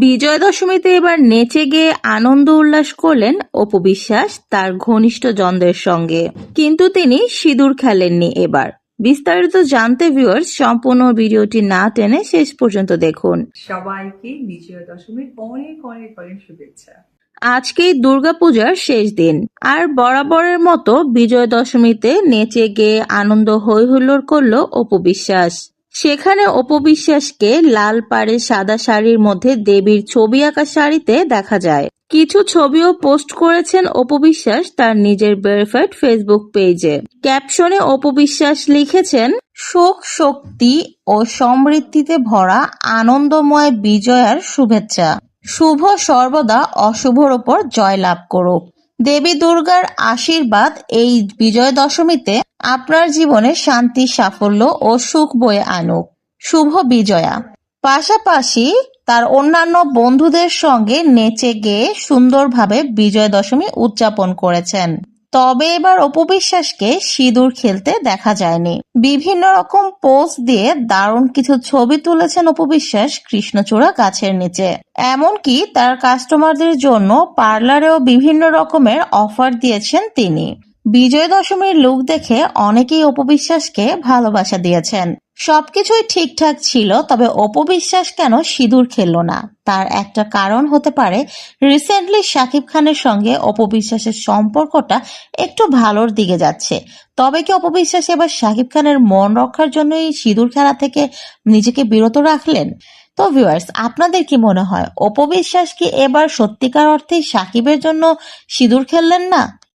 বিজয় দশমীতে এবার নেচে গিয়ে আনন্দ উল্লাস করলেন অপু বিশ্বাস তার ঘনিষ্ঠ জনদের সঙ্গে। কিন্তু তিনি সিঁদুর খেলেননি এবার। বিস্তারিত জানতে ভিউয়ার্স সম্পূর্ণ ভিডিওটি না টেনে শেষ পর্যন্ত দেখুন। সবাইকে বিজয়া দশমীর অনেক অনেক অনেক শুভেচ্ছা। আজকেই দুর্গাপূজার শেষ দিন। আর বরাবরের মতো বিজয় দশমীতে নেচে গেয়ে আনন্দ হই হুল্লোড় করল অপু বিশ্বাস। সেখানে অপু বিশ্বাসকে লাল পাড়ে সাদা শাড়ির মধ্যে দেবীর ছবি আঁকা শাড়িতে দেখা যায়। কিছু ছবিও পোস্ট করেছেন অপু বিশ্বাস তার নিজের ভেরিফাইড ফেসবুক পেজে। ক্যাপশনে অপু বিশ্বাস লিখেছেন, সুখ, শক্তি ও সমৃদ্ধিতে ভরা আনন্দময় বিজয়ার শুভেচ্ছা। শুভ সর্বদা অশুভর ওপর জয় লাভ করুক। দেবী দুর্গার আশীর্বাদ এই বিজয় দশমীতে আপনার জীবনে শান্তি, সাফল্য ও সুখ বয়ে আনুক। শুভ বিজয়া। পাশাপাশি তার অন্যান্য বন্ধুদের সঙ্গে নেচে গেয়ে সুন্দরভাবে বিজয় দশমী উদযাপন করেছেন। তবে এবার অপবিশ্বাসকে সিঁদুর খেলতে দেখা যায়নি। বিভিন্ন রকম পোজ দিয়ে দারুণ কিছু ছবি তুলেছেন অপবিশ্বাস কৃষ্ণচূড়া গাছের নিচে। এমনকি তার কাস্টমারদের জন্য পার্লারেও বিভিন্ন রকমের অফার দিয়েছেন তিনি। বিজয় দশমীর লুক দেখে অনেকেই অপবিশ্বাসকে ভালোবাসা দিয়েছেন। সবকিছুই ঠিকঠাক ছিল, তবে অপবিশ্বাস কেন সিঁদুর খেললো না? তার একটা কারণ হতে পারে রিসেন্টলি শাকিব খানের সঙ্গে অপবিশ্বাসের সম্পর্কটা একটু ভালোর দিকে যাচ্ছে। তবে কি অপবিশ্বাস এবার শাকিব খানের মন রক্ষার জন্য এই সিঁদুর খেলা থেকে নিজেকে বিরত রাখলেন? তো ভিউয়ার্স আপনাদের কি মনে হয়, অপবিশ্বাস কি এবার সত্যিকার অর্থে সাকিবের জন্য সিঁদুর খেললেন না?